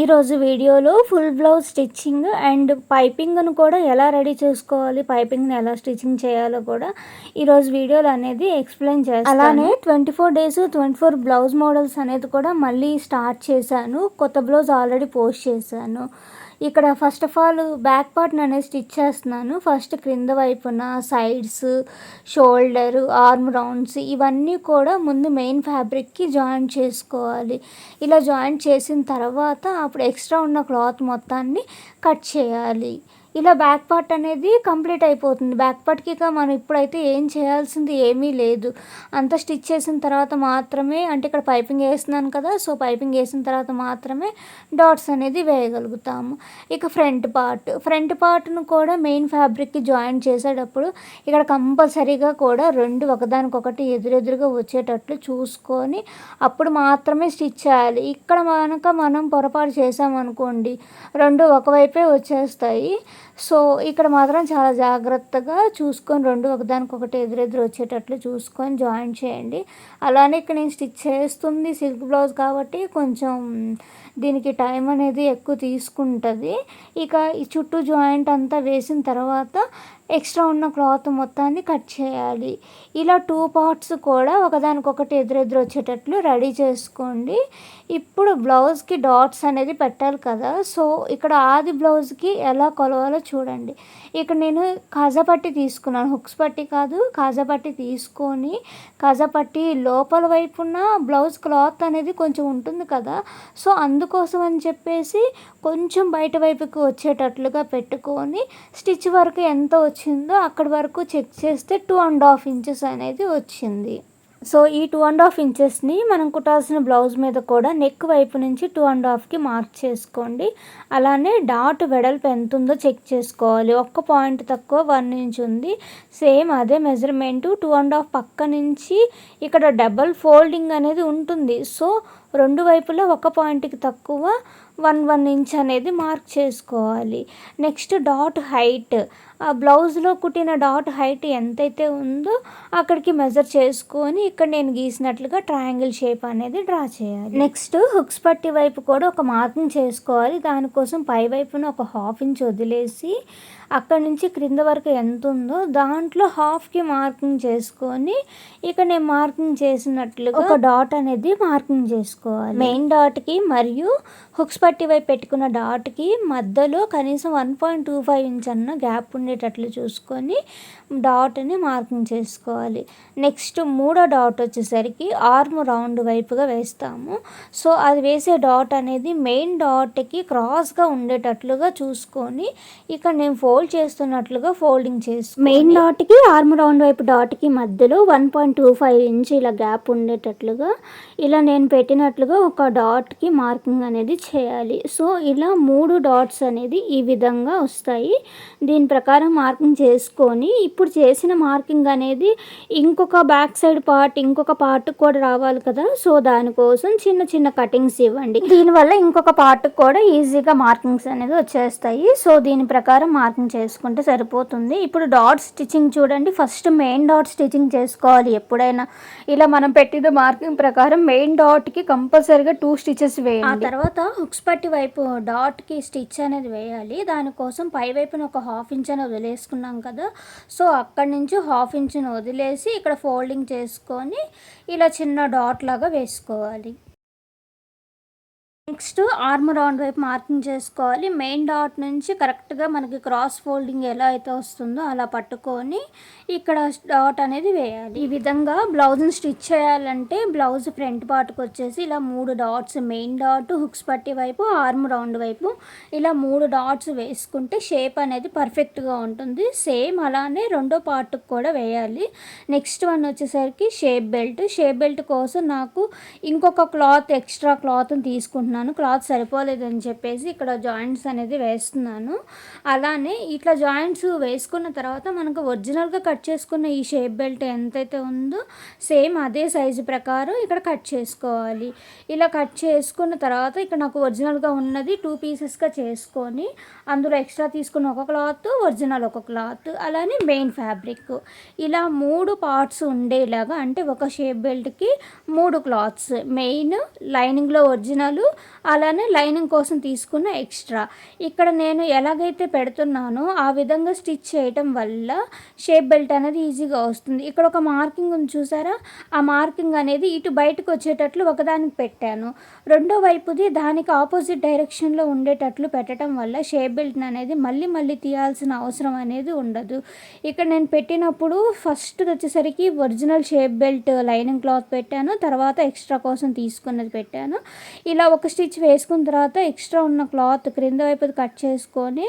ఈరోజు వీడియోలో full blouse stitching and పైపింగ్ను కూడా ఎలా రెడీ చేసుకోవాలి పైపింగ్ని ఎలా స్టిచ్చింగ్ చేయాలో కూడా ఈరోజు వీడియోలు అనేది ఎక్స్ప్లెయిన్ చేస్తాను. అలానే twenty four days twenty four blouse models అనేది కూడా మళ్ళీ స్టార్ట్ చేశాను. కొత్త బ్లౌజ్ ఆల్రెడీ పోస్ట్ చేశాను. ఇక్కడ first of all back part అనేది స్టిచ్ చేస్తున్నాను. ఫస్ట్ క్రింద వైపున సైడ్స్ షోల్డర్ ఆర్మ్ రౌండ్స్ ఇవన్నీ కూడా ముందు మెయిన్ ఫ్యాబ్రిక్కి జాయింట్ చేసుకోవాలి. ఇలా జాయింట్ చేసిన తర్వాత అప్పుడు ఎక్స్ట్రా ఉన్న క్లాత్ మొత్తాన్ని కట్ చేయాలి. ఇలా బ్యాక్ పార్ట్ అనేది కంప్లీట్ అయిపోతుంది. బ్యాక్ పార్ట్కి ఇక మనం ఇప్పుడైతే ఏం చేయాల్సింది ఏమీ లేదు. అంత స్టిచ్ చేసిన తర్వాత మాత్రమే అంటే ఇక్కడ పైపింగ్ వేస్తున్నాను కదా సో పైపింగ్ వేసిన తర్వాత మాత్రమే డాట్స్ అనేది వేయగలుగుతాము. ఇక ఫ్రంట్ పార్ట్ ఫ్రంట్ పార్ట్ను కూడా మెయిన్ ఫ్యాబ్రిక్కి జాయిన్ చేసేటప్పుడు ఇక్కడ కంపల్సరీగా కూడా రెండు ఒకదానికొకటి ఎదురెదురుగా వచ్చేటట్లు చూసుకొని అప్పుడు మాత్రమే స్టిచ్ చేయాలి. ఇక్కడ కనుక మనం పొరపాటు చేసామనుకోండి రెండు ఒకవైపే వచ్చేస్తాయి. సో ఇక్కడ మాత్రం చాలా జాగ్రత్తగా చూసుకొని రెండు ఒకదానికొకటి ఎదురెదురు వచ్చేటట్లు చూసుకొని జాయిన్ చేయండి. అలానే ఇక్కడ నేను స్టిచ్ చేస్తుంది సిల్క్ బ్లౌజ్ కాబట్టి కొంచెం దీనికి టైం అనేది ఎక్కువ తీసుకుంటుంది. ఇక ఈ చుట్టూ జాయింట్ అంతా వేసిన తర్వాత ఎక్స్ట్రా ఉన్న క్లాత్ మొత్తాన్ని కట్ చేయాలి. ఇలా టూ పార్ట్స్ కూడా ఒకదానికొకటి ఎదురెదురు వచ్చేటట్లు రెడీ చేసుకోండి. ఇప్పుడు బ్లౌజ్కి డాట్స్ అనేది పెట్టాలి కదా. సో ఇక్కడ ఆది బ్లౌజ్కి ఎలా కొలవాలో చూడండి. ఇక్కడ నేను కాజాపట్టి తీసుకున్నాను. హుక్స్ పట్టి కాదు కాజాపట్టి తీసుకొని కాజాపట్టి లోపల వైపున బ్లౌజ్ క్లాత్ అనేది కొంచెం ఉంటుంది కదా. సో అందుకోసం అని చెప్పేసి కొంచెం బయట వైపుకి వచ్చేటట్లుగా పెట్టుకొని స్టిచ్ వరకు ఎంత వచ్చిందో అక్కడి వరకు చెక్ చేస్తే టూ అండ్ హాఫ్ ఇంచెస్ అనేది వచ్చింది. సో ఈ టూ అండ్ హాఫ్ ఇంచెస్ని మనం కుట్టాల్సిన బ్లౌజ్ మీద కూడా నెక్ వైపు నుంచి టూ అండ్ హాఫ్కి మార్క్ చేసుకోండి. అలానే డాట్ వెడల్పు ఎంత ఉందో చెక్ చేసుకోవాలి. ఒక్క పాయింట్ తక్కువ వన్ ఇంచ్ ఉంది. సేమ్ అదే మెజర్మెంటు. టూ అండ్ హాఫ్ పక్క నుంచి ఇక్కడ డబల్ ఫోల్డింగ్ అనేది ఉంటుంది. సో రెండు వైపులా ఒక పాయింట్కి తక్కువ వన్ వన్ ఇంచ్ అనేది మార్క్ చేసుకోవాలి. Next dot height. బ్లౌజ్లో కుట్టిన డాట్ హైట్ ఎంతైతే ఉందో అక్కడికి మెజర్ చేసుకొని ఇక్కడ నేను గీసినట్లుగా ట్రయాంగిల్ షేప్ అనేది డ్రా చేయాలి. నెక్స్ట్ హుక్స్ పట్టి వైపు కూడా ఒక మార్కింగ్ చేసుకోవాలి. దానికోసం పై వైపున ఒక హాఫ్ ఇంచ్ వదిలేసి అక్కడ నుంచి క్రింద వరకు ఎంత ఉందో దాంట్లో హాఫ్కి మార్కింగ్ చేసుకొని ఇక నేను మార్కింగ్ చేసినట్లుగా ఒక డాట్ అనేది మార్కింగ్ చేసుకోవాలి. మెయిన్ డాట్కి మరియు హుక్స్ పట్టి వైపు పెట్టుకున్న డాట్కి మధ్యలో కనీసం one point two five inch అన్న గ్యాప్ ఉండేటట్లు చూసుకొని డాట్ని మార్కింగ్ చేసుకోవాలి. నెక్స్ట్ మూడో డాట్ వచ్చేసరికి ఆర్మ్ రౌండ్ వైపుగా వేస్తాము. సో అది వేసే డాట్ అనేది మెయిన్ డాట్కి క్రాస్గా ఉండేటట్లుగా చూసుకొని ఇక్కడ నేను ఫోల్డ్ చేస్తున్నట్లుగా ఫోల్డింగ్ చేసి మెయిన్ డాట్కి ఆర్మ్ రౌండ్ వైపు డాట్కి మధ్యలో one point two five inch ఇలా గ్యాప్ ఉండేటట్లుగా ఇలా నేను పెట్టినట్లుగా ఒక డాట్కి మార్కింగ్ అనేది చేయాలి. సో ఇలా మూడు డాట్స్ అనేది ఈ విధంగా వస్తాయి. దీని ప్రకారం మార్కింగ్ చేసుకొని ఇప్పుడు చేసిన మార్కింగ్ అనేది ఇంకొక బ్యాక్ సైడ్ పార్ట్ ఇంకొక పార్ట్ కూడా రావాలి కదా. సో దానికోసం చిన్న చిన్న కటింగ్స్ ఇవ్వండి. దీనివల్ల ఇంకొక పార్ట్ కూడా ఈజీగా మార్కింగ్స్ అనేది వచ్చేస్తాయి. సో దీని ప్రకారం మార్కింగ్ చేసుకుంటే సరిపోతుంది. ఇప్పుడు డాట్ స్టిచ్చింగ్ చూడండి. ఫస్ట్ మెయిన్ డాట్ స్టిచ్చింగ్ చేసుకోవాలి ఎప్పుడైనా. ఇలా మనం పెట్టిన మార్కింగ్ ప్రకారం మెయిన్ డాట్కి కంపల్సరీగా టూ స్టిచెస్ వేయాలి ఆ తర్వాత హుక్స్ పట్టి వైపు డాట్కి స్టిచ్ అనేది వేయాలి. దానికోసం పై వైపున ఒక హాఫ్ ఇంచ్ అని వదిలేసుకున్నాం కదా. సో అక్కడి నుంచి హాఫ్ ఇంచ్ని వదిలేసి ఇక్కడ ఫోల్డింగ్ చేసుకొని ఇలా చిన్న డాట్ లాగా వేసుకోవాలి. నెక్స్ట్ ఆర్మ్ రౌండ్ వైపు మార్కింగ్ చేసుకోవాలి. మెయిన్ డాట్ నుంచి కరెక్ట్గా మనకి క్రాస్ ఫోల్డింగ్ ఎలా అయితే వస్తుందో అలా పట్టుకొని ఇక్కడ డాట్ అనేది వేయాలి. ఈ విధంగా బ్లౌజ్ని స్టిచ్ చేయాలంటే బ్లౌజ్ ఫ్రంట్ పార్ట్కి వచ్చేసి ఇలా మూడు డాట్స్ మెయిన్ డాట్ హుక్స్ పట్టి వైపు ఆర్మ్ రౌండ్ వైపు ఇలా మూడు డాట్స్ వేసుకుంటే షేప్ అనేది పర్ఫెక్ట్గా ఉంటుంది. సేమ్ అలానే రెండో పార్ట్కి కూడా వేయాలి. నెక్స్ట్ వన్ వచ్చేసరికి షేప్ బెల్ట్. షేప్ బెల్ట్ కోసం నాకు ఇంకొక క్లాత్ ఎక్స్ట్రా క్లాత్ని తీసుకుంటున్నాను. వేసుకున్నాను. క్లాత్ సరిపోలేదని చెప్పేసి ఇక్కడ జాయింట్స్ అనేది వేస్తున్నాను. అలానే ఇట్లా జాయింట్స్ వేసుకున్న తర్వాత మనకు ఒరిజినల్గా కట్ చేసుకున్న ఈ షేప్ బెల్ట్ ఎంతైతే ఉందో సేమ్ అదే సైజు ప్రకారం ఇక్కడ కట్ చేసుకోవాలి. ఇలా కట్ చేసుకున్న తర్వాత ఇక్కడ నాకు ఒరిజినల్గా ఉన్నది టూ పీసెస్గా చేసుకొని అందులో ఎక్స్ట్రా తీసుకున్న ఒక క్లాత్ ఒరిజినల్ ఒక క్లాత్ అలానే మెయిన్ ఫ్యాబ్రిక్. ఇలా మూడు పార్ట్స్ ఉండేలాగా అంటే ఒక షేప్ బెల్ట్కి మూడు క్లాత్స్. మెయిన్ లైనింగ్లో ఒరిజినల్ అలానే లైనింగ్ కోసం తీసుకున్న ఎక్స్ట్రా. ఇక్కడ నేను ఎలాగైతే పెడుతున్నానో ఆ విధంగా స్టిచ్ చేయటం వల్ల షేప్ బెల్ట్ అనేది ఈజీగా వస్తుంది. ఇక్కడ ఒక మార్కింగ్ ఉంది చూసారా? ఆ మార్కింగ్ అనేది ఇటు బయటకు వచ్చేటట్లు ఒకదానికి పెట్టాను. రెండో వైపుది దానికి ఆపోజిట్ డైరెక్షన్లో ఉండేటట్లు పెట్టడం వల్ల షేప్ బెల్ట్ అనేది మళ్ళీ మళ్ళీ తీయాల్సిన అవసరం అనేది ఉండదు. ఇక్కడ నేను పెట్టినప్పుడు ఫస్ట్ వచ్చేసరికి original shape belt lining cloth పెట్టాను. తర్వాత ఎక్స్ట్రా కోసం తీసుకున్నది పెట్టాను. ఇలా ఒక స్టిచ్ వేసుకున్న తర్వాత ఎక్స్ట్రా ఉన్న క్లాత్ క్రింద వైపుది కట్ చేసుకొని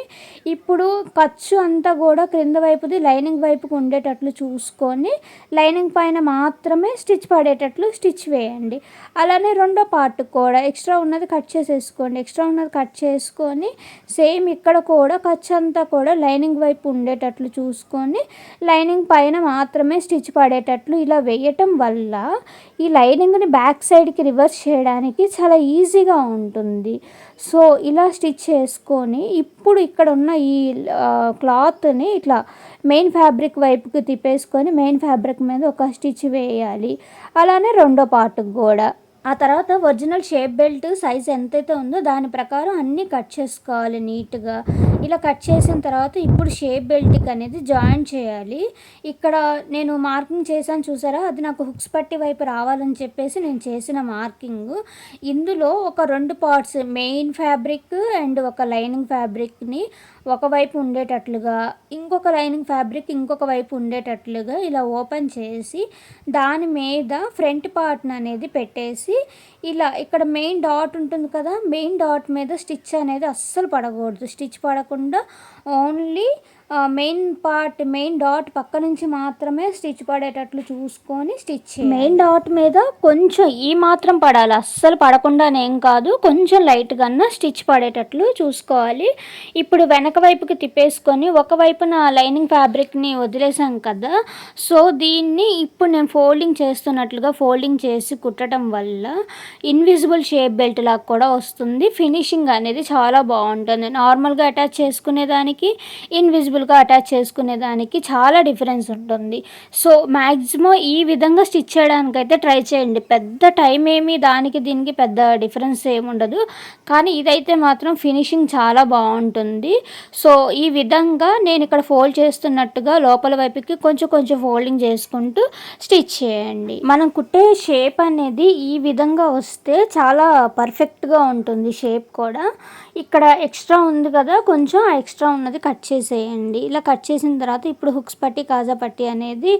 ఇప్పుడు ఖర్చు అంతా కూడా క్రింద వైపుది లైనింగ్ వైపుకు ఉండేటట్లు చూసుకొని లైనింగ్ పైన మాత్రమే స్టిచ్ పడేటట్లు స్టిచ్ వేయండి. అలానే రెండో పార్ట్ కూడా ఎక్స్ట్రా ఉన్నది కట్ చేసేసుకోండి. ఎక్స్ట్రా ఉన్నది కట్ చేసుకొని సేమ్ ఇక్కడ కూడా ఖర్చు అంతా కూడా లైనింగ్ వైపు ఉండేటట్లు చూసుకొని లైనింగ్ పైన మాత్రమే స్టిచ్ పడేటట్లు ఇలా వేయటం వల్ల ఈ లైనింగ్ని బ్యాక్ సైడ్కి రివర్స్ చేయడానికి చాలా ఈజీగా ఉంటుంది. సో ఇలా స్టిచ్ చేసుకొని ఇప్పుడు ఇక్కడ ఉన్న ఈ క్లాత్ని ఇట్లా మెయిన్ ఫ్యాబ్రిక్ వైపుకి తిప్పేసుకొని మెయిన్ ఫ్యాబ్రిక్ మీద ఒక స్టిచ్ వేయాలి. అలానే రెండో పార్ట్కి కూడా. ఆ తర్వాత ఒరిజినల్ షేప్ బెల్ట్ సైజ్ ఎంతైతే ఉందో దాని ప్రకారం అన్నీ కట్ చేసుకోవాలి నీట్గా. ఇలా కట్ చేసిన తర్వాత ఇప్పుడు షేప్ బెల్ట్కి అనేది జాయిన్ చేయాలి. ఇక్కడ నేను మార్కింగ్ చేశాను చూసారా? అది నాకు హుక్స్ పట్టి వైపు రావాలని చెప్పేసి నేను చేసిన మార్కింగ్. ఇందులో ఒక రెండు పార్ట్స్ మెయిన్ ఫ్యాబ్రిక్ అండ్ ఒక లైనింగ్ ఫ్యాబ్రిక్ని ఒకవైపు ఉండేటట్లుగా. ఇంకొక లైనింగ్ ఫ్యాబ్రిక్ ఇంకొక వైపు ఉండేటట్లుగా ఇలా ఓపెన్ చేసి దాని మీద ఫ్రంట్ పార్ట్ని అనేది పెట్టేసి ఇలా ఇక్కడ మెయిన్ డాట్ ఉంటుంది కదా మెయిన్ డాట్ మీద స్టిచ్ అనేది అస్సలు పడకూడదు. స్టిచ్ పడకుండా only main part main dot పక్క నుంచి మాత్రమే స్టిచ్ పడేటట్లు చూసుకొని స్టిచ్ మెయిన్ డాట్ మీద కొంచెం ఈ మాత్రం పడాలి. అస్సలు పడకుండానేం కాదు. కొంచెం లైట్గా స్టిచ్ పడేటట్లు చూసుకోవాలి. ఇప్పుడు వెనక వైపుకి తిప్పేసుకొని ఒకవైపున లైనింగ్ ఫ్యాబ్రిక్ని వదిలేసాం కదా. సో దీన్ని ఇప్పుడు నేను ఫోల్డింగ్ చేస్తున్నట్లుగా ఫోల్డింగ్ చేసి కుట్టడం వల్ల ఇన్విజిబుల్ షేప్ బెల్ట్ లాగా కూడా వస్తుంది. ఫినిషింగ్ అనేది చాలా బాగుంటుంది. నార్మల్గా అటాచ్ చేసుకునేదానికి ఇన్విజిబుల్ సింపుల్గా అటాచ్ చేసుకునే దానికి చాలా డిఫరెన్స్ ఉంటుంది. సో మ్యాక్సిమం ఈ విధంగా స్టిచ్ చేయడానికి అయితే ట్రై చేయండి. పెద్ద టైం ఏమి దానికి దీనికి పెద్ద డిఫరెన్స్ ఏమి ఉండదు. కానీ ఇదైతే మాత్రం ఫినిషింగ్ చాలా బాగుంటుంది. సో ఈ విధంగా నేను ఇక్కడ ఫోల్డ్ చేస్తున్నట్టుగా లోపల వైపుకి కొంచెం కొంచెం ఫోల్డింగ్ చేసుకుంటూ స్టిచ్ చేయండి. మనం కుట్టే షేప్ అనేది ఈ విధంగా వస్తే చాలా పర్ఫెక్ట్గా ఉంటుంది షేప్ కూడా. ఇక్కడ ఎక్స్ట్రా ఉంది కదా కొంచెం ఎక్స్ట్రా ఉన్నది కట్ చేసేయండి. ఇలా కట్ చేసిన తర్వాత ఇప్పుడు హుక్స్ పట్టి కాజా పట్టి అనేది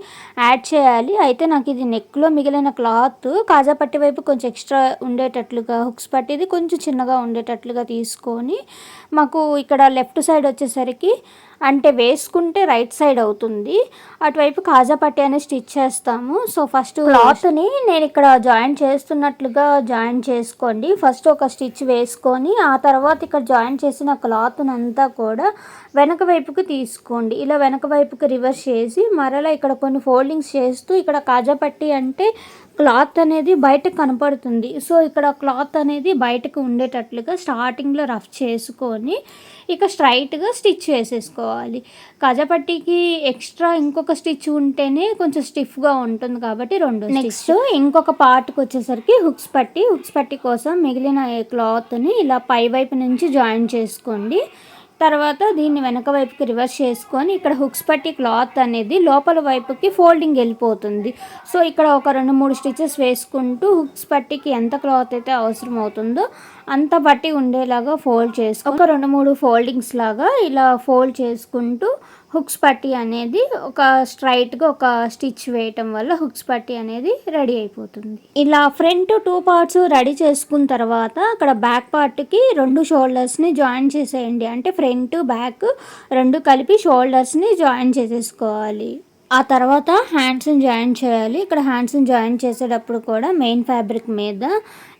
యాడ్ చేయాలి. అయితే నాకు ఇది నెక్లో మిగిలిన క్లాత్. కాజా పట్టి వైపు కొంచెం ఎక్స్ట్రా ఉండేటట్లుగా హుక్స్ పట్టిది కొంచెం చిన్నగా ఉండేటట్లుగా తీసుకొని మాకు ఇక్కడ లెఫ్ట్ సైడ్ వచ్చేసరికి అంటే వేసుకుంటే రైట్ సైడ్ అవుతుంది. అటువైపు కాజాపట్టి అనే స్టిచ్ చేస్తాము. సో ఫస్ట్ క్లాత్ని నేను ఇక్కడ జాయిన్ చేస్తున్నట్లుగా జాయిన్ చేసుకోండి. ఫస్ట్ ఒక స్టిచ్ వేసుకొని ఆ తర్వాత ఇక్కడ జాయిన్ చేసిన క్లాత్ని అంతా కూడా వెనక వైపుకి తీసుకోండి. ఇలా వెనక వైపుకి రివర్స్ చేసి మరలా ఇక్కడ కొన్ని ఫోల్డింగ్స్ చేస్తూ ఇక్కడ కాజాపట్టి అంటే క్లాత్ అనేది బయట కనపడుతుంది. సో ఇక్కడ క్లాత్ అనేది బయటకు ఉండేటట్లుగా స్టార్టింగ్లో రఫ్ చేసుకొని ఇక స్ట్రైట్గా స్టిచ్ వేసేసుకోవాలి కజపట్టికి ఎక్స్ట్రా ఇంకొక స్టిచ్ ఉంటేనే కొంచెం స్టిఫ్గా ఉంటుంది కాబట్టి రెండు నెక్స్ట్ ఇంకొక పార్ట్కి వచ్చేసరికి హుక్స్ పట్టి హుక్స్ పట్టి కోసం మిగిలిన క్లాత్ని ఇలా పై వైపు నుంచి జాయిన్ చేసుకోండి. తర్వాత దీన్ని వెనక వైపుకి రివర్స్ చేసుకొని ఇక్కడ హుక్స్ పట్టి క్లాత్ అనేది లోపల వైపుకి ఫోల్డింగ్ వెళ్ళిపోతుంది. సో ఇక్కడ ఒక రెండు మూడు స్టిచెస్ వేసుకుంటూ హుక్స్ పట్టికి ఎంత క్లాత్ అయితే అవసరం అవుతుందో అంత పట్టి ఉండేలాగా ఫోల్డ్ చేసుకో ఒక రెండు మూడు ఫోల్డింగ్స్ లాగా ఇలా ఫోల్డ్ చేసుకుంటూ హుక్స్ పట్టి అనేది ఒక స్ట్రైట్గా ఒక స్టిచ్ వేయటం వల్ల హుక్స్ పట్టి అనేది రెడీ అయిపోతుంది. ఇలా ఫ్రంట్ టూ పార్ట్స్ రెడీ చేసుకున్న తర్వాత అక్కడ బ్యాక్ పార్ట్కి రెండు షోల్డర్స్ని జాయిన్ చేసేయండి. అంటే ఫ్రంట్ బ్యాక్ రెండు కలిపి షోల్డర్స్ని జాయిన్ చేసేసుకోవాలి. ఆ తర్వాత హ్యాండ్స్ని జాయిన్ చేయాలి. ఇక్కడ హ్యాండ్స్ని జాయిన్ చేసేటప్పుడు కూడా మెయిన్ ఫ్యాబ్రిక్ మీద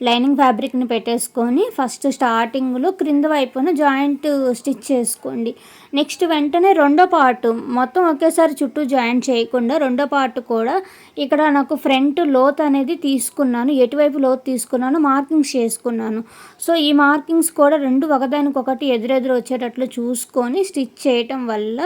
లైనింగ్ ఫ్యాబ్రిక్ని పెట్టేసుకొని ఫస్ట్ స్టార్టింగ్లో క్రింద వైపున జాయింట్ స్టిచ్ చేసుకోండి. నెక్స్ట్ వెంటనే రెండో పార్ట్ మొత్తం ఒకేసారి చుట్టూ జాయింట్ చేయకుండా రెండో పార్ట్ కూడా ఇక్కడ నాకు ఫ్రంట్ లోత్ అనేది తీసుకున్నాను ఎటువైపు లోత్ తీసుకున్నాను మార్కింగ్స్ చేసుకున్నాను. సో ఈ మార్కింగ్స్ కూడా రెండు ఒకదానికొకటి ఎదురెదురు వచ్చేటట్లు చూసుకొని స్టిచ్ చేయటం వల్ల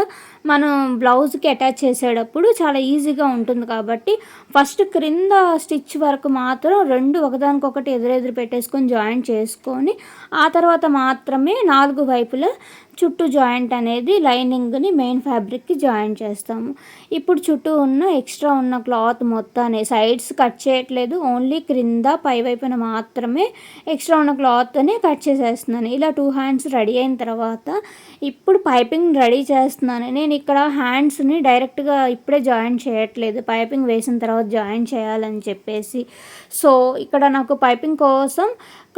మనం బ్లౌజ్కి అటాచ్ చేసేటప్పుడు చాలా ఈజీగా ఉంటుంది కాబట్టి ఫస్ట్ క్రింద స్టిచ్ వరకు మాత్రం రెండు ఒకదానికొకటి ఎదురెదురు పెట్టేసుకొని జాయింట్ చేసుకొని ఆ తర్వాత మాత్రమే నాలుగు వైపులా చుట్టూ జాయింట్ అనేది లైనింగ్ని మెయిన్ ఫ్యాబ్రిక్కి జాయింట్ చేస్తాము. ఇప్పుడు చుట్టూ ఉన్న ఎక్స్ట్రా ఉన్న క్లాత్ మొత్తాన్ని సైడ్స్ కట్ చేయట్లేదు. ఓన్లీ క్రింద పై వైపున మాత్రమే ఎక్స్ట్రా ఉన్న క్లాత్ని కట్ చేసేస్తున్నాను. ఇలా టూ హ్యాండ్స్ రెడీ అయిన తర్వాత ఇప్పుడు పైపింగ్ రెడీ చేస్తున్నాను. నేను ఇక్కడ హ్యాండ్స్ని డైరెక్ట్గా ఇప్పుడే జాయిన్ చేయట్లేదు. పైపింగ్ వేసిన తర్వాత జాయిన్ చేయాలని చెప్పేసి. సో ఇక్కడ నాకు పైపింగ్ కోసం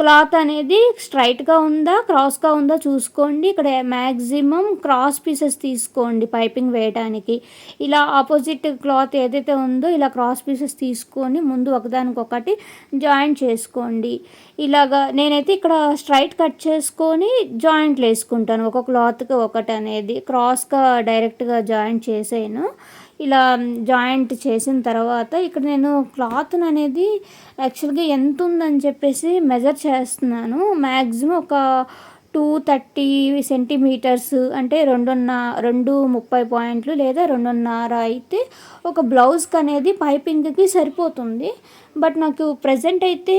క్లాత్ అనేది స్ట్రైట్గా ఉందా క్రాస్గా ఉందా చూసుకోండి. ఇక్కడ మ్యాక్సిమం క్రాస్ పీసెస్ తీసుకోండి పైపింగ్ వేయడానికి ఇలా ఆపోజిట్ క్లాత్ ఏదైతే ఉందో ఇలా క్రాస్ పీసెస్ తీసుకొని ముందు ఒకదానికొకటి జాయింట్ చేసుకోండి. ఇలాగా నేనైతే ఇక్కడ స్ట్రైట్ కట్ చేసుకొని జాయింట్లు వేసుకుంటాను. ఒక క్లాత్కి ఒకటి అనేది. క్రాస్గా డైరెక్ట్గా జాయింట్ చేసేయను. ఇలా జాయింట్ చేసిన తర్వాత ఇక్కడ నేను క్లాత్ అనేది యాక్చువల్గా ఎంత ఉందని చెప్పేసి మెజర్ చేస్తున్నాను. మ్యాక్సిమం ఒక టూ థర్టీ సెంటీమీటర్స్ అంటే రెండున్న రెండు ముప్పై పాయింట్లు లేదా రెండున్నర అయితే ఒక బ్లౌజ్కి అనేది పైపింగ్కి సరిపోతుంది. బట్ నాకు ప్రజెంట్ అయితే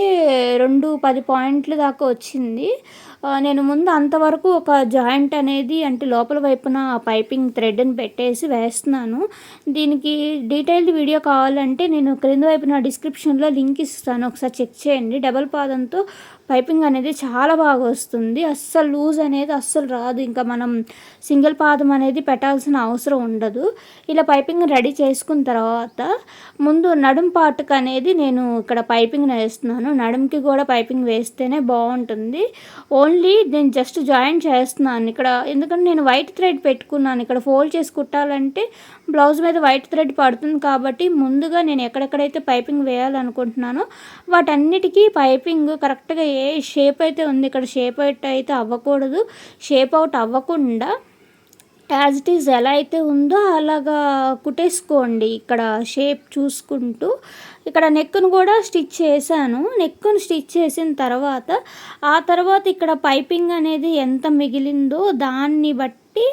రెండు పది పాయింట్లు దాకా వచ్చింది. నేను ముందు అంతవరకు ఒక జాయింట్ అనేది అంటే లోపల వైపున పైపింగ్ థ్రెడ్ని పెట్టేసి వేస్తున్నాను. దీనికి డీటెయిల్డ్ వీడియో కావాలంటే నేను క్రింద వైపున డిస్క్రిప్షన్లో లింక్ ఇస్తాను. ఒకసారి చెక్ చేయండి. డబల్ పాదంతో పైపింగ్ అనేది చాలా బాగా వస్తుంది. అస్సలు లూజ్ అనేది అస్సలు రాదు. ఇంకా మనం సింగిల్ పాదం అనేది పెట్టాల్సిన అవసరం ఉండదు. ఇలా పైపింగ్ రెడీ చేసుకున్న తర్వాత ముందు నడుం పాటుకు అనేది నేను ఇక్కడ పైపింగ్ వేస్తున్నాను. నడుంకి కూడా పైపింగ్ వేస్తేనే బాగుంటుంది. ఓన్లీ నేను జస్ట్ జాయిన్ చేస్తున్నాను. ఇక్కడ ఎందుకంటే నేను వైట్ థ్రెడ్ పెట్టుకున్నాను. ఇక్కడ ఫోల్డ్ చేసి కుట్టాలంటే బ్లౌజ్ మీద వైట్ థ్రెడ్ పడుతుంది కాబట్టి ముందుగా నేను ఎక్కడెక్కడైతే పైపింగ్ వేయాలనుకుంటున్నానో వాటన్నిటికీ పైపింగ్ కరెక్ట్గా ఏ షేప్ అయితే ఉంది ఇక్కడ షేప్ అవుట్ అయితే అవ్వకూడదు. షేప్ అవుట్ అవ్వకుండా యాజ్ ఇట్ ఈజ్ ఎలా అయితే ఉందో అలాగా కుట్టేసుకోండి. ఇక్కడ షేప్ చూసుకుంటూ ఇక్కడ నెక్ను కూడా స్టిచ్ చేశాను. నెక్ను స్టిచ్ చేసిన తర్వాత ఆ తర్వాత ఇక్కడ పైపింగ్ అనేది ఎంత మిగిలిందో దాన్ని బట్టి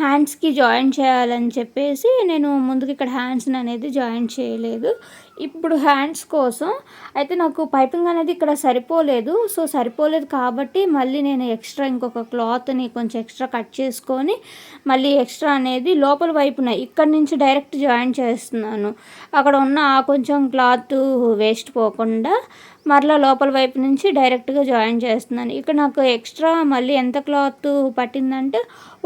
హ్యాండ్స్కి జాయిన్ చేయాలని చెప్పేసి నేను ముందుకు ఇక్కడ హ్యాండ్స్ని అనేది జాయిన్ చేయలేదు. ఇప్పుడు హ్యాండ్స్ కోసం అయితే నాకు పైపింగ్ అనేది ఇక్కడ సరిపోలేదు. సో సరిపోలేదు కాబట్టి మళ్ళీ నేను ఎక్స్ట్రా ఇంకొక క్లాత్ని కొంచెం ఎక్స్ట్రా కట్ చేసుకొని మళ్ళీ ఎక్స్ట్రా అనేది లోపల వైపున ఇక్కడ నుంచి డైరెక్ట్ జాయిన్ చేస్తున్నాను. అక్కడ ఉన్న ఆ కొంచెం క్లాత్ వేస్ట్ పోకుండా మరలా లోపల వైపు నుంచి డైరెక్ట్గా జాయిన్ చేస్తున్నాను. ఇక్కడ నాకు ఎక్స్ట్రా మళ్ళీ ఎంత క్లాత్ పట్టిందంటే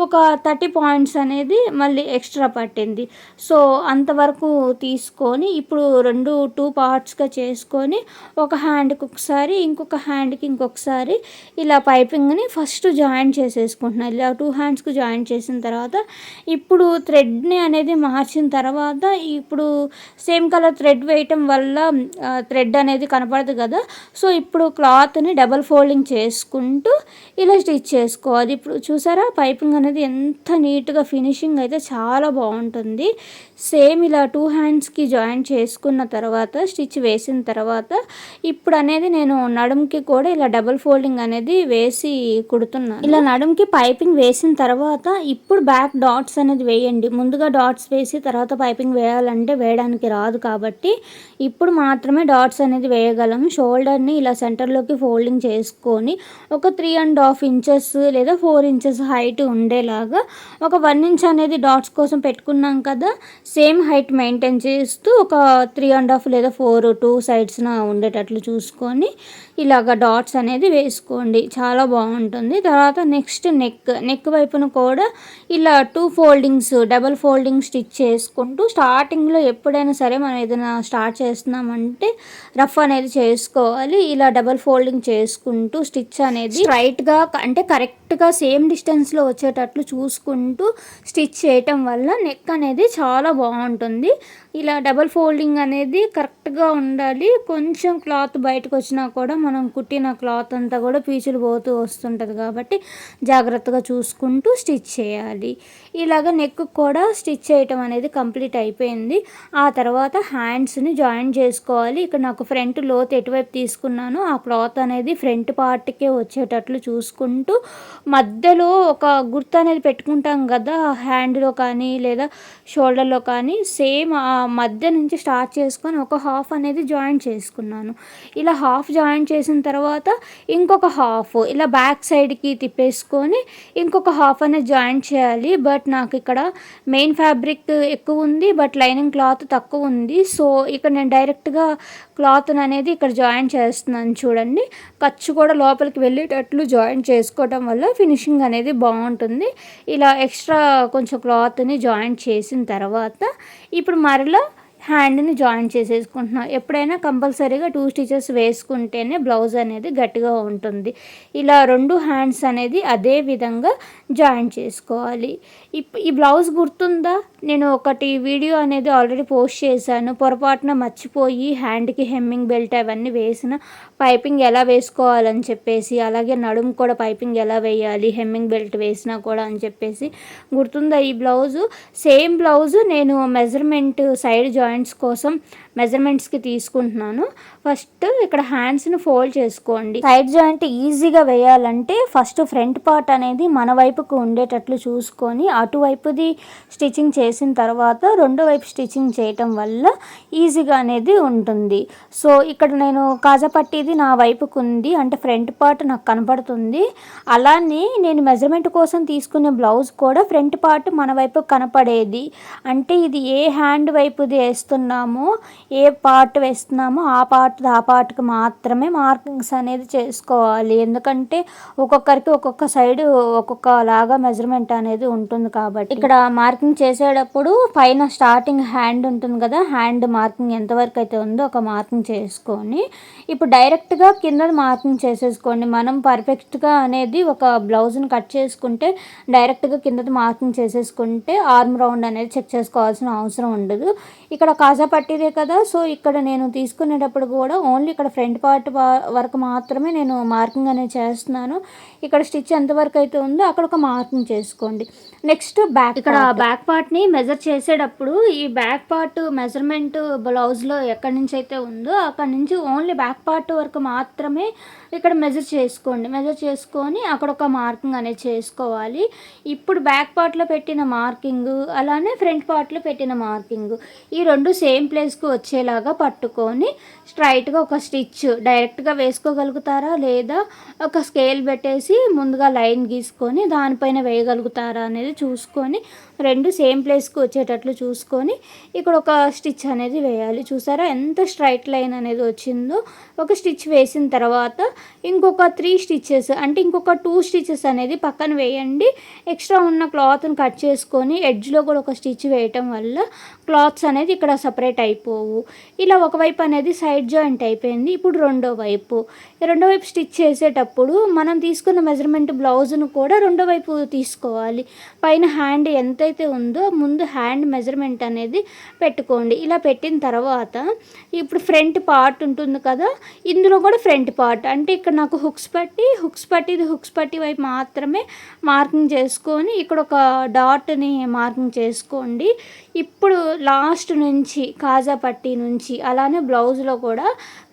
ఒక థర్టీ పాయింట్స్ అనేది మళ్ళీ ఎక్స్ట్రా పట్టింది. సో అంతవరకు తీసుకొని ఇప్పుడు రెండు టూ పార్ట్స్గా చేసుకొని ఒక హ్యాండ్కి ఒకసారి ఇంకొక హ్యాండ్కి ఇంకొకసారి ఇలా పైపింగ్ని ఫస్ట్ జాయిన్ చేసేసుకుంటున్నాను ఇలా టూ హ్యాండ్స్కి జాయిన్ చేసిన తర్వాత ఇప్పుడు థ్రెడ్ని అనేది మార్చిన తర్వాత ఇప్పుడు సేమ్ కలర్ థ్రెడ్ వేయటం వల్ల థ్రెడ్ అనేది కనపడదు కదా. సో ఇప్పుడు క్లాత్ని డబల్ ఫోల్డింగ్ చేసుకుంటూ ఇలా స్టిచ్ చేసుకోవాలి ఇప్పుడు చూసారా? పైపింగ్ అనేది ఎంత నీట్గా ఫినిషింగ్ అయితే చాలా బాగుంటుంది. సేమ్ ఇలా టూ హ్యాండ్స్కి జాయిన్ చేసుకున్న తర్వాత స్టిచ్ వేసిన తర్వాత ఇప్పుడు అనేది నేను నడుముకి కూడా ఇలా డబుల్ ఫోల్డింగ్ అనేది వేసి కుడుతున్నాను. ఇలా నడుముకి పైపింగ్ వేసిన తర్వాత ఇప్పుడు బ్యాక్ డాట్స్ అనేది వేయండి. ముందుగా డాట్స్ వేసి తర్వాత పైపింగ్ వేయాలంటే వేయడానికి రాదు కాబట్టి ఇప్పుడు మాత్రమే డాట్స్ అనేది వేయగలము. షోల్డర్ని ఇలా సెంటర్లోకి ఫోల్డింగ్ చేసుకొని ఒక త్రీ అండ్ హాఫ్ ఇంచెస్ లేదా ఫోర్ ఇంచెస్ హైట్ ఉండేలాగా ఒక వన్ ఇంచ్ అనేది డాట్స్ కోసం పెట్టుకున్నాం కదా సేమ్ హైట్ మెయింటైన్ చేస్తూ ఒక త్రీ అండ్ హాఫ్ లేదా ఫోర్ టూ సైడ్స్న ఉండేటట్లు చూసుకొని ఇలాగ డాట్స్ అనేది వేసుకోండి. చాలా బాగుంటుంది. తర్వాత నెక్స్ట్ నెక్ నెక్ వైపున కూడా ఇలా two foldings double folding stitch చేసుకుంటూ స్టార్టింగ్లో ఎప్పుడైనా సరే మనం ఏదైనా స్టార్ట్ చేస్తున్నామంటే రఫ్ అనేది చేసుకోవాలి. ఇలా డబల్ ఫోల్డింగ్ చేసుకుంటూ స్టిచ్ అనేది రైట్గా అంటే కరెక్ట్గా సేమ్ డిస్టెన్స్లో వచ్చేటట్లు చూసుకుంటూ స్టిచ్ చేయటం వల్ల నెక్ అనేది చాలా బాగుంటుంది. ఇలా డబల్ ఫోల్డింగ్ అనేది కరెక్ట్ కరెక్ట్గా ఉండాలి. కొంచెం క్లాత్ బయటకు వచ్చినా కూడా మనం కుట్టిన క్లాత్ అంతా కూడా పీచులు పోతూ వస్తుంటుంది కాబట్టి జాగ్రత్తగా చూసుకుంటూ స్టిచ్ చేయాలి. ఇలాగ నెక్ కూడా స్టిచ్ చేయటం అనేది కంప్లీట్ అయిపోయింది. ఆ తర్వాత హ్యాండ్స్ని జాయిన్ చేసుకోవాలి. ఇక్కడ నాకు ఫ్రంట్ లోత్ ఎటువైపు తీసుకున్నానో ఆ క్లాత్ అనేది ఫ్రంట్ పార్ట్కే వచ్చేటట్లు చూసుకుంటూ మధ్యలో ఒక గుర్తు అనేది పెట్టుకుంటాం కదా హ్యాండ్లో కానీ లేదా షోల్డర్లో కానీ సేమ్ ఆ మధ్య నుంచి స్టార్ట్ చేసుకొని ఒక హాఫ్ అనేది జాయిన్ చేసుకున్నాను. ఇలా హాఫ్ జాయిన్ చేసిన తర్వాత ఇంకొక హాఫ్ ఇలా బ్యాక్ సైడ్కి తిప్పేసుకొని ఇంకొక హాఫ్ అనేది జాయిన్ చేయాలి. బట్ నాకు ఇక్కడ మెయిన్ ఫ్యాబ్రిక్ ఎక్కువ ఉంది బట్ లైనింగ్ క్లాత్ తక్కువ ఉంది. సో ఇక్కడ నేను డైరెక్ట్గా క్లాత్ అనేది ఇక్కడ జాయిన్ చేస్తున్నాను చూడండి. ఖర్చు కూడా లోపలికి వెళ్ళేటట్లు జాయిన్ చేసుకోవడం వల్ల ఫినిషింగ్ అనేది బాగుంటుంది. ఇలా ఎక్స్ట్రా కొంచెం క్లాత్ని జాయిన్ చేసిన తర్వాత ఇప్పుడు మరలా హ్యాండ్ని జాయిన్ చేసేసుకుంటున్నాం. ఎప్పుడైనా కంపల్సరీగా టూ స్టిచెస్ వేసుకుంటేనే బ్లౌజ్ అనేది గట్టిగా ఉంటుంది. ఇలా రెండు హ్యాండ్స్ అనేది అదే విధంగా జాయిన్ చేసుకోవాలి. ఈ బ్లౌజ్ గుర్తుందా? నేను ఒకటి వీడియో అనేది ఆల్రెడీ పోస్ట్ చేశాను. పొరపాటున మర్చిపోయి హ్యాండ్కి హెమ్మింగ్ బెల్ట్ అవన్నీ వేసిన పైపింగ్ ఎలా వేసుకోవాలని చెప్పేసి అలాగే నడుము కూడా పైపింగ్ ఎలా వేయాలి హెమ్మింగ్ బెల్ట్ వేసినా కూడా అని చెప్పేసి గుర్తుందా ఈ బ్లౌజు? సేమ్ బ్లౌజు నేను మెజర్మెంట్ సైడ్ జాయింట్స్ కోసం మెజర్మెంట్స్కి తీసుకుంటున్నాను. ఫస్ట్ ఇక్కడ హ్యాండ్స్ని ఫోల్డ్ చేసుకోండి. సైడ్ జాయింట్ ఈజీగా వేయాలంటే ఫస్ట్ ఫ్రంట్ పార్ట్ అనేది మన వైపుకు ఉండేటట్లు చూసుకొని అటువైపుది స్టిచ్చింగ్ చేసిన తర్వాత రెండో వైపు స్టిచ్చింగ్ చేయటం వల్ల ఈజీగా అనేది ఉంటుంది. సో ఇక్కడ నేను కాజపట్టిది నా వైపుకు ఉంది. అంటే ఫ్రంట్ పార్ట్ నాకు కనపడుతుంది. అలానే నేను మెజర్మెంట్ కోసం తీసుకునే బ్లౌజ్ కూడా ఫ్రంట్ పార్ట్ మన వైపు కనపడేది. అంటే ఇది ఏ హ్యాండ్ వైపుది వేస్తున్నామో ఏ పార్ట్ వేస్తున్నామో ఆ పార్ట్ ఆ పార్ట్కి మాత్రమే మార్కింగ్స్ అనేది చేసుకోవాలి. ఎందుకంటే ఒక్కొక్కరికి ఒక్కొక్క సైడ్ ఒక్కొక్క లాగా మెజర్మెంట్ అనేది ఉంటుంది కాబట్టి. ఇక్కడ మార్కింగ్ చేసేటప్పుడు పైన స్టార్టింగ్ హ్యాండ్ ఉంటుంది కదా హ్యాండ్ మార్కింగ్ ఎంతవరకు అయితే ఉందో ఒక మార్కింగ్ చేసుకొని ఇప్పుడు డైరెక్ట్గా కింద మార్కింగ్ చేసేసుకోండి. మనం పర్ఫెక్ట్గా అనేది ఒక బ్లౌజ్ని కట్ చేసుకుంటే డైరెక్ట్గా కింద మార్కింగ్ చేసేసుకుంటే ఆర్మ్ రౌండ్ అనేది చెక్ చేసుకోవాల్సిన అవసరం ఉండదు. ఇక్కడ కాజా పట్టిదే కదా సో ఇక్కడ నేను తీసుకునేటప్పుడు కూడా ఓన్లీ ఇక్కడ ఫ్రంట్ పార్ట్ వరకు మాత్రమే నేను మార్కింగ్ అనేది చేస్తున్నాను. ఇక్కడ స్టిచ్ ఎంతవరకు అయితే ఉందో అక్కడ ఒక మార్కింగ్ చేసుకోండి. నెక్స్ట్ బ్యాక్ ఇక్కడ బ్యాక్ పార్ట్ని మెజర్ చేసేటప్పుడు ఈ బ్యాక్ పార్ట్ మెజర్మెంట్ బ్లౌజ్లో ఎక్కడి నుంచి అయితే ఉందో అక్కడ నుంచి ఓన్లీ బ్యాక్ పార్ట్ వరకు మాత్రమే ఇక్కడ మెజర్ చేసుకోండి. మెజర్ చేసుకొని అక్కడ ఒక మార్కింగ్ అనేది చేసుకోవాలి. ఇప్పుడు బ్యాక్ పార్ట్లో పెట్టిన మార్కింగ్ అలానే ఫ్రంట్ పార్ట్లో పెట్టిన మార్కింగ్ ఈ రెండు సేమ్ ప్లేస్కి వచ్చేలాగా పట్టుకొని స్ట్రైట్గా ఒక స్టిచ్ డైరెక్ట్గా వేసుకోగలుగుతారా? లేదా ఒక స్కేల్ పెట్టేసి ముందుగా లైన్ గీసుకొని దానిపైన వేయగలుగుతారా అనేది చూసుకొని రెండు సేమ్ ప్లేస్కి వచ్చేటట్లు చూసుకొని ఇక్కడ ఒక స్టిచ్ అనేది వేయాలి. చూసారా? ఎంత స్ట్రైట్ లైన్ అనేది వచ్చిందో. ఒక స్టిచ్ వేసిన తర్వాత ఇంకొక త్రీ స్టిచ్చెస్ అంటే ఇంకొక టూ స్టిచ్చెస్ అనేది పక్కన వేయండి. ఎక్స్ట్రా ఉన్న క్లాత్ని కట్ చేసుకొని ఎడ్జ్లో కూడా ఒక స్టిచ్ వేయటం వల్ల క్లాత్స్ అనేది ఇక్కడ సపరేట్ అయిపోవు. ఇలా ఒకవైపు అనేది సైడ్ జాయింట్ అయిపోయింది. ఇప్పుడు రెండో వైపు. రెండో వైపు స్టిచ్ చేసేటప్పుడు మనం తీసుకున్న మెజర్మెంట్ బ్లౌజ్ను కూడా రెండో వైపు తీసుకోవాలి. పైన హ్యాండ్ ఎంత అయితే ఉందో ముందు హ్యాండ్ మెజర్మెంట్ అనేది పెట్టుకోండి. ఇలా పెట్టిన తర్వాత ఇప్పుడు ఫ్రంట్ పార్ట్ ఉంటుంది కదా ఇందులో కూడా ఫ్రంట్ పార్ట్. అంటే ఇక్కడ నాకు హుక్స్ పట్టి హుక్స్ పట్టి ఇది హుక్స్ పట్టి వైపు మాత్రమే మార్కింగ్ చేసుకొని ఇక్కడ ఒక డాట్ని మార్కింగ్ చేసుకోండి. ఇప్పుడు లాస్ట్ నుంచి కాజా పట్టి నుంచి అలానే బ్లౌజ్లో కూడా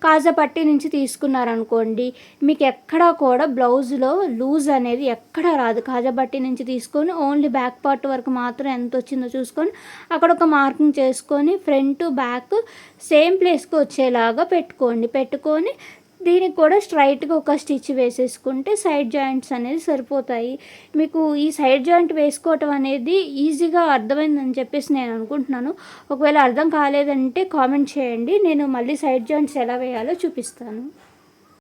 కాజా పట్టి నుంచి తీసుకున్నారనుకోండి మీకు ఎక్కడా కూడా బ్లౌజ్లో లూజ్ అనేది ఎక్కడా రాదు. కాజా పట్టి నుంచి తీసుకొని ఓన్లీ బ్యాక్ పార్ట్ వరకు మాత్రం ఎంత వచ్చిందో చూసుకొని అక్కడ ఒక మార్కింగ్ చేసుకొని ఫ్రంట్ బ్యాక్ సేమ్ ప్లేస్కి వచ్చేలాగా పెట్టుకోండి. పెట్టుకొని దీనికి కూడా స్ట్రైట్గా ఒక స్టిచ్ వేసేసుకుంటే సైడ్ జాయింట్స్ అనేది సరిపోతాయి. మీకు ఈ సైడ్ జాయింట్ వేసుకోవటం అనేది ఈజీగా అర్థమైందని చెప్పేసి నేను అనుకుంటున్నాను. ఒకవేళ అర్థం కాలేదంటే కామెంట్ చేయండి. నేను మళ్ళీ సైడ్ జాయింట్స్ ఎలా వేయాలో చూపిస్తాను.